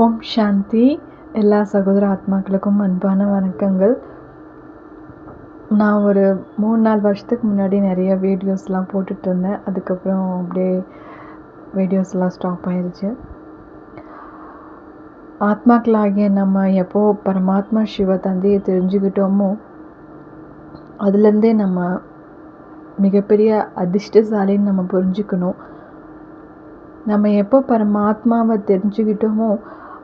ஓம் சாந்தி. எல்லா சகோதர ஆத்மாக்களுக்கும் அன்பான வணக்கங்கள். நான் ஒரு மூணு நாலு வருஷத்துக்கு முன்னாடி நிறைய வீடியோஸ்லாம் போட்டுட்டு இருந்தேன். அதுக்கப்புறம் அப்படியே வீடியோஸ்லாம் ஸ்டாப் ஆயிடுச்சு ஆத்மாக்களாகிய நம்ம எப்போ பரமாத்மா சிவ தந்தையை தெரிஞ்சுக்கிட்டோமோ அதுலேருந்தே நம்ம மிகப்பெரிய அதிர்ஷ்டசாலின்னு நம்ம புரிஞ்சுக்கணும். நம்ம எப்போ பரமாத்மாவை தெரிஞ்சுக்கிட்டோமோ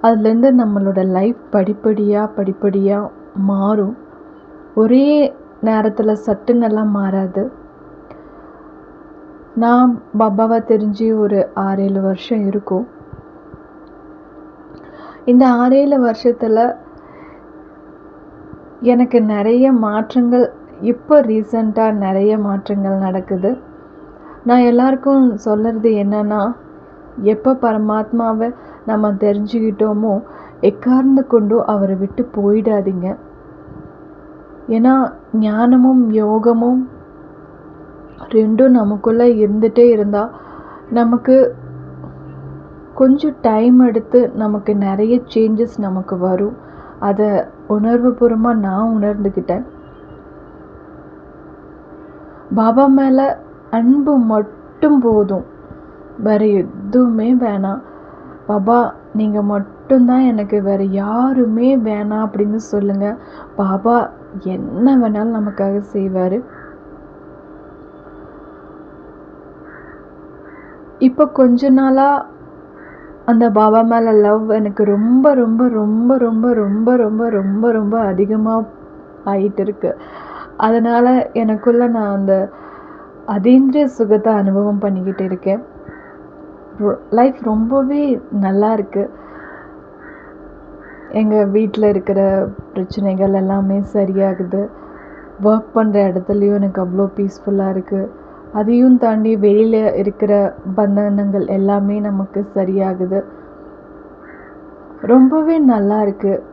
அதுலேருந்து நம்மளோட லைஃப் படிப்படியாக படிப்படியாக மாறும். ஒரே நேரத்தில் சட்டுன்னெல்லாம் மாறாது. நான் பாபாவை தெரிஞ்சு ஒரு ஆறேழு வருஷம் இருக்கும். இந்த ஆறேழு வருஷத்தில் எனக்கு நிறைய மாற்றங்கள் இப்போ ரீசண்டாக நிறைய மாற்றங்கள் நடக்குது. நான் எல்லாருக்கும் சொல்கிறது என்னென்னா எப்போ பரமாத்மாவை நம்ம தெரிஞ்சுக்கிட்டோமோ எக்கார்ந்து கொண்டும் அவரை விட்டு போயிடாதீங்க. ஏன்னா ஞானமும் யோகமும் ரெண்டும் நமக்குள்ளே இருந்துகிட்டே இருந்தால் நமக்கு கொஞ்சம் டைம் எடுத்து நமக்கு நிறைய சேஞ்சஸ் நமக்கு வரும். அதை உணர்வுபூர்வமாக நான் உணர்ந்துக்கிட்டேன். பாபா மேலே அன்பு மட்டும் போதும். வேறு எதுவுமே வேணாம். பாபா நீங்கள் மட்டும்தான் எனக்கு வேறு யாருமே வேணாம் அப்படின்னு சொல்லுங்கள் பாபா என்ன வேணாலும் நமக்காக செய்வார். இப்போ கொஞ்ச நாளாக அந்த பாபா மேலே லவ் எனக்கு ரொம்ப ரொம்ப ரொம்ப ரொம்ப ரொம்ப ரொம்ப ரொம்ப ரொம்ப அதிகமாக ஆகிட்டு இருக்கு. அதனால் எனக்குள்ளே நான் அந்த அதீந்திரிய சுகத்தை அனுபவம் பண்ணிக்கிட்டு இருக்கேன். லைஃப் ரொம்பவே நல்லா இருக்குது எங்கள் வீட்டில் இருக்கிற பிரச்சனைகள் எல்லாமே சரியாகுது. ஒர்க் பண்ணுற இடத்துலையும் எனக்கு அவ்வளோ பீஸ்ஃபுல்லாக இருக்குது அதையும் தாண்டி வெளியில் இருக்கிற பந்தனங்கள் எல்லாமே நமக்கு சரியாகுது. ரொம்பவே நல்லா இருக்குது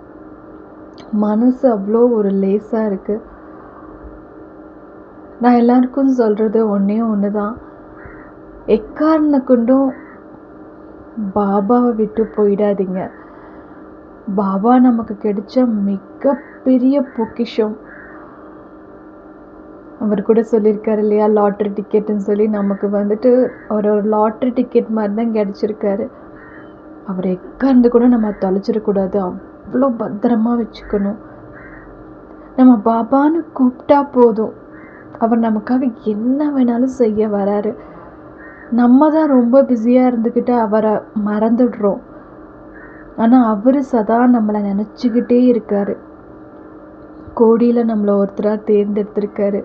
மனசு அவ்வளோ ஒரு லேஸாக இருக்குது நான் எல்லாருக்கும் சொல்கிறது ஒன்றே ஒன்று தான் எக்காரண கொண்டும் பாபாவை விட்டு போயிடாதீங்க. பாபா நமக்கு கிடைச்ச மிகப்பெரிய பொக்கிஷம். அவர் கூட சொல்லியிருக்காரு இல்லையா லாட்ரி டிக்கெட்டுன்னு சொல்லி. நமக்கு வந்துட்டு ஒரு ஒரு லாட்ரி டிக்கெட் மாதிரி தான் கிடச்சிருக்காரு. அவர் எக்காந்து கூட நம்ம தொலைச்சிடக்கூடாது. அவ்வளோ பத்திரமா வச்சுக்கணும். நம்ம பாபான்னு கூப்பிட்டா போதும். அவர் நமக்காக என்ன வேணாலும் செய்ய வராரு. நம்ம தான் ரொம்ப பிஸியாக இருந்துக்கிட்டு அவரை மறந்துடுறோம். ஆனால் அவர் சதா நம்மளை நினச்சிக்கிட்டே இருக்கார். கோடியில் நம்மளை ஒருத்தராக தேர்ந்தெடுத்திருக்காரு.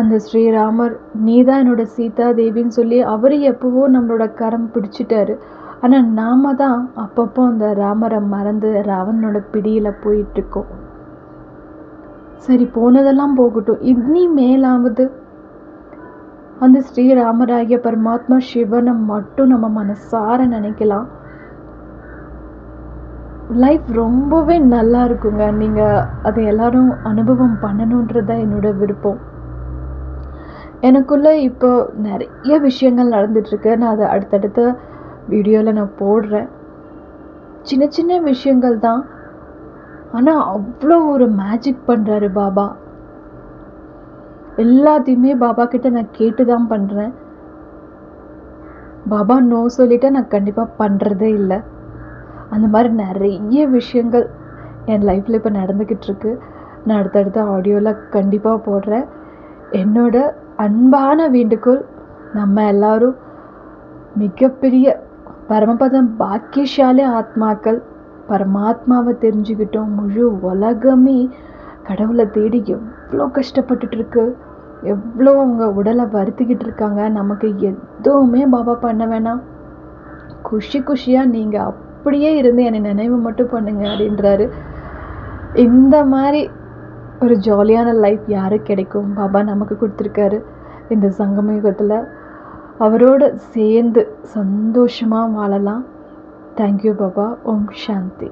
அந்த ஸ்ரீராமர் நீ தான் என்னோட சீதா தேவின்னு சொல்லி அவர் எப்போவோ நம்மளோட கரம் பிடிச்சிட்டாரு. ஆனால் நாம தான் அப்பப்போ அந்த ராமரை மறந்து ராவனோட பிடியில் போயிட்டுருக்கோம் சரி போனதெல்லாம் போகட்டும். இனி மேலாவது அந்த ஸ்ரீராமராகிய பரமாத்மா சிவனை மட்டும் நம்ம மனசார நினைக்கலாம். லைஃப் ரொம்பவே நல்லா இருக்குங்க. நீங்கள் அதை எல்லாரும் அனுபவம் பண்ணணுன்றது என்னோட விருப்பம். எனக்குள்ளே இப்போ நிறைய விஷயங்கள் நடந்துட்டுருக்கு. நான் அதை அடுத்தடுத்த வீடியோவில் நான் போடுறேன். சின்ன சின்ன விஷயங்கள் தான். ஆனால் அவ்வளோ ஒரு மேஜிக் பண்ணுறாரு பாபா. எல்லாத்தையுமே பாபா கிட்ட நான் கேட்டு தான் பண்ணுறேன் பாபா நோ சொல்லிட்டு நான் கண்டிப்பாக பண்ணுறதே இல்லை. அந்த மாதிரி நிறைய விஷயங்கள் என் லைஃப்பில் இப்போ நடந்துக்கிட்டு இருக்கு. நான் அடுத்தடுத்த ஆடியோவில் கண்டிப்பாக போடுறேன். என்னோட அன்பான வேண்டுகோள் நம்ம எல்லாரும் மிகப்பெரிய பரமபதம் பாக்கியசாலி ஆத்மாக்கள் பரமாத்மாவை தெரிஞ்சுக்கிட்டோம். முழு உலகமே கடவுளை தேடி எவ்வளோ கஷ்டப்பட்டுட்ருக்கு எவ்வளோ அவங்க உடலை வருத்திக்கிட்டு இருக்காங்க நமக்கு எதுவுமே பாபா பண்ண வேணாம். குஷி குஷியாக நீங்கள் அப்படியே இருந்து என்னை நினைவு மட்டும் பண்ணுங்க அப்படின்றாரு. இந்த மாதிரி ஒரு ஜாலியான லைஃப் யாருக்கு கிடைக்கும்? பாபா நமக்கு கொடுத்துருக்காரு. இந்த சங்கம யுகத்தில் அவரோட சேர்ந்து சந்தோஷமாக வாழலாம். Thank you Baba. Om Shanti.